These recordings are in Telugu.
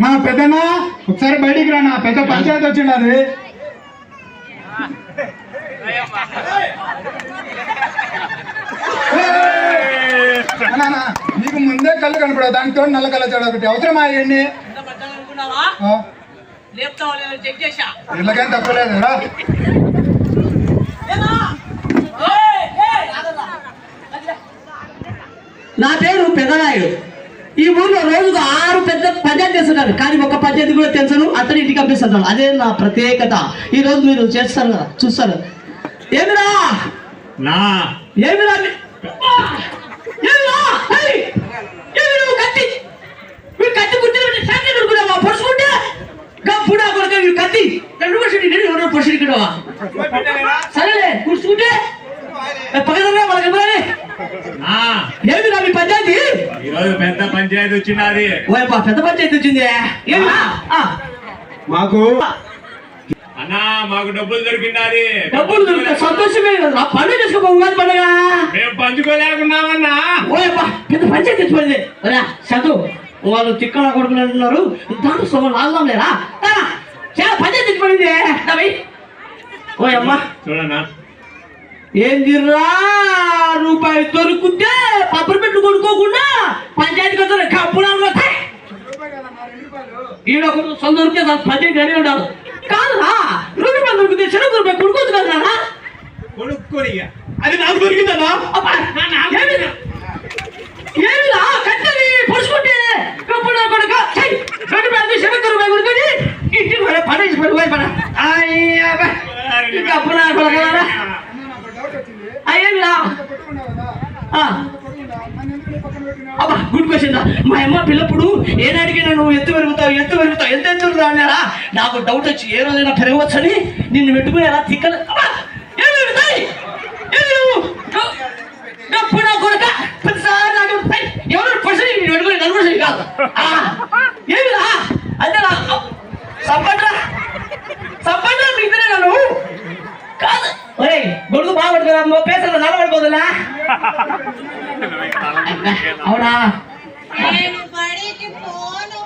మా పెద్దనా ఒకసారి బయటికి రా నా పెద్ద పంచాయతీ వచ్చింది అది. నీకు ముందే కళ్ళు కనపడవు. దానితో నల్ల కళ్ళ చూడ ఒకటి. అవసరమా లేదో చేశా? ఇళ్ళకేం రా. ఆగరా. అదిరా. నా పేరు పెద్దనాయుడు ఈ ఊర్లో రోజుకు ఆరు పెద్ద పంచాయతీ చేస్తున్నారు కానీ ఒక పంచాయతీ కూడా తెలుసను అతని ఇంటికి పంపిస్తున్నాను అదే నా ప్రత్యేకత ఈ రోజు మీరు చేస్తారు కదా చూస్తారు ఏమిరా నా ఏమిరా కత్తి మీరు కత్తి కుట్టిన సంఖ్య కొడుకున్నావా పొడుచుకుంటే గప్పుడా కొడుకు మీరు కత్తి రెండు సరేలే కూర్చుకుంటే పక్కన వాళ్ళకి ఇవ్వాలి నా ఏమిరా మీ పంచాయతీ? ఈరోజు పెద్ద పంచాయతీ వచ్చినది ఓయప్ప పెద్ద పంచాయతీ వచ్చింది? ఆ, మాకు అన్నా మాకు డబ్బులు దొరికినది డబ్బులు దొరికితే సంతోషమే కదా. పండుగ చేసుకో ఉగాది పండుగ. మేము పంచుకోలేకున్నామన్నా. ఓయప్ప పెద్ద పంచాయతీ తెచ్చిపోయింది రా చదువు వాళ్ళు తిక్కల కొడుకులు అంటున్నారు దాంట్లో సొమ్ము లాగుదాం లేరా చాలా పంచాయతీ తెచ్చిపోయింది ఓయమ్మ చూడన్నా. ఏందిరా రూపాయి దొరుకుతే పబ్బర్ పెట్టు కొనుక్కోకుండా వస్తాయి. ఈడ ఒక సొంత దొరికితే పంచాయతీ అని ఉండాలి కాదురా రూపాయి దొరికితే చెరుకు రూపాయి కొనుక్కోవచ్చు కదా కొనుక్కొని ఇక. అది నాకు దొరికిందన్నా అబ్బా, ఏమిరా? ఏమిరా? కట్టెలి పొడుచుకుంటే కప్పుడా కొడుక ఛై! రెండు పెద్ద చెరుకు రూపాయి కొనుక్కొని ఇంటికి పోయి పడేసి పడి పోయి పడ అయ్యా కప్పుడా కొడకలారా అయ్యేమిరా ఆ. అబ్బా గుడ్ క్వశ్చన్ మా అమ్మ పిల్లప్పుడు ఏనాడికైనా నువ్వు ఎత్తు పెరుగుతావు ఎత్తు పెరుగుతావు ఎంత ఎత్తు పెరుగుతావు అన్నారా? నాకు డౌట్ వచ్చి ఏ రోజైనా పెరగవచ్చని నిన్ను పెట్టుకుని ఎలా తిక్కలు అబ్బా నాకు ఎవరు పర్సన్ నేను పెట్టుకుని నలుగురు కాదు. ఏమిరా అంతేనా? సంపట అవునా నేను బడికి పోను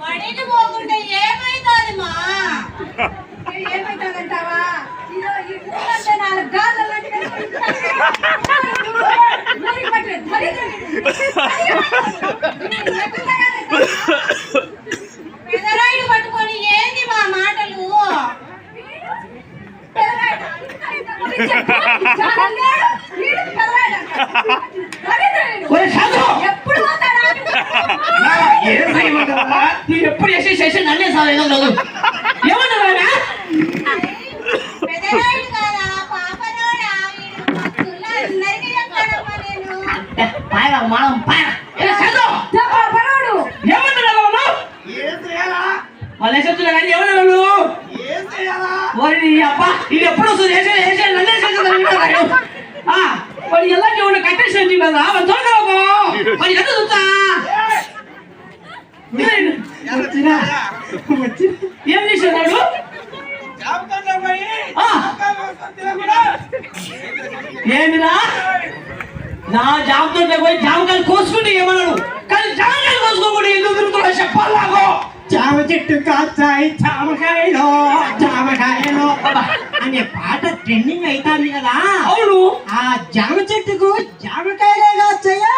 బడికి పోకుంటే ఏమైతుంది మా నువ్వు ఎప్పుడు చేసే చేసి నన్నే సార్ ఏదో కాదు పాపనోడా వీడు మస్తుల్లా అందరికీ చెప్తాడమ్మా నేను పాయన మనం పాయన ఏ సాధు పాపనోడు ఏమంటున్నావు అమ్మ వాళ్ళు చెప్తున్నా కానీ ఏమన్నా నువ్వు మరి నీ అబ్బా ఇది ఎప్పుడు వస్తుంది వేసే వేసే నన్నే చేసేది ఆ మరి ఎలా ఏమన్నా మరి తొలగరాబో మరి ఎంత చూస్తా. వచ్చినా ఏం చేసేవాడు ఏమిరా? నా జామతో పోయి జామకాయలు కోసుకుంటే ఏమన్నాడు? కానీ జామకాయలు కోసుకోకుండా ఎందుకు తిరుగుతున్నా చెప్పాలి నాకు. జామ చెట్టు కాచాయి జామకాయలో జామకాయలో. అనే పాట ట్రెండింగ్ అవుతుంది కదా. అవును. ఆ జామ చెట్టుకు జామకాయలే కాచాయా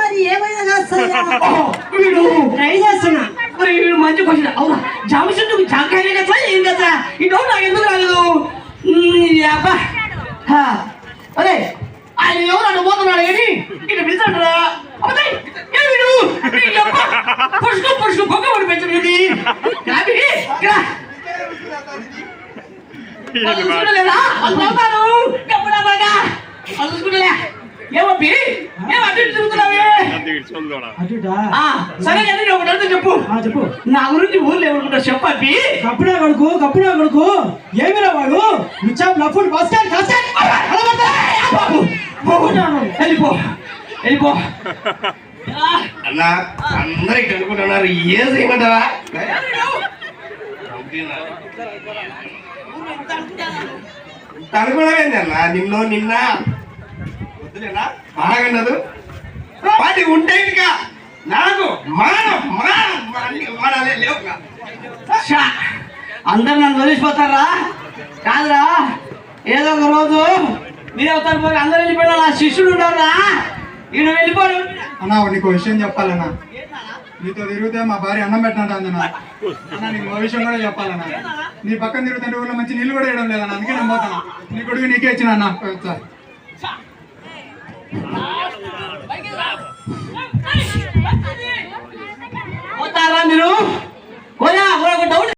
మరి ఏమైనా కాస్తాయా ఓ, వీడు ట్రై చేస్తున్నా. మరి వీడు మంచి క్వశ్చన్ అవునా? జామ చెట్టుకు జామకాయలే కదా ఏం కదా ఈ డౌట్ నాకు ఎందుకు రాలేదు? అబ్బా. అదే ఆయన ఎవరు? అటు పోతున్నాడు కానీ ఇక్కడ అబ్బ, పురుషుకు పురుషుకు పొగ ఏమబ్బి? ఏం అటు తిరుగుతున్నావే? సరే కానీ నేను ఒకటి అడుగుతా చెప్పు. ఆ, చెప్పు. నా గురించి ఊర్లో ఎవరుకుంటారు చెప్పబ్బి కప్పుడా కొడుకు కప్పుడా కొడుకు. ఏమిరా వాడు? నిచ్చాపు లఫుడ్ బస్ స్టాండ్ బస్ స్టాండ్ వెళ్ళిపో. వెళ్ళిపో. అన్న అందరూ ఇటు అనుకుంటున్నారు ఏం చేయమంటారా? అనుకున్నావేంది అన్న నిన్ను నిన్న. వద్దులేనా? బాగుండదు వాటి ఉంటే ఇంకా నాకు మానం మానం మానం- మానాలే లేవు అందరు నన్ను వదిలిపోతారా కాదురా. ఏదో ఒక రోజు మీరు అవుతారు పోయి అందరు వెళ్ళిపోయినా నా శిష్యుడు ఉన్నారా ఈయన వెళ్ళిపోయి అన్నా నీకు విషయం చెప్పాలన్నా. నీతో తిరిగితే మా భార్య అన్నం పెట్టినట్టు అన్న నీకు మా విషయం కూడా చెప్పాలన్నా నీ పక్కన తిరుగుతుంటే ఊళ్ళో మంచి నీళ్ళు కూడా వేయడం లేదన్న అందుకే నేను నీ కొడుకు నీకే ఇచ్చిన అన్న. సార్ మీరు? ఒక డౌట్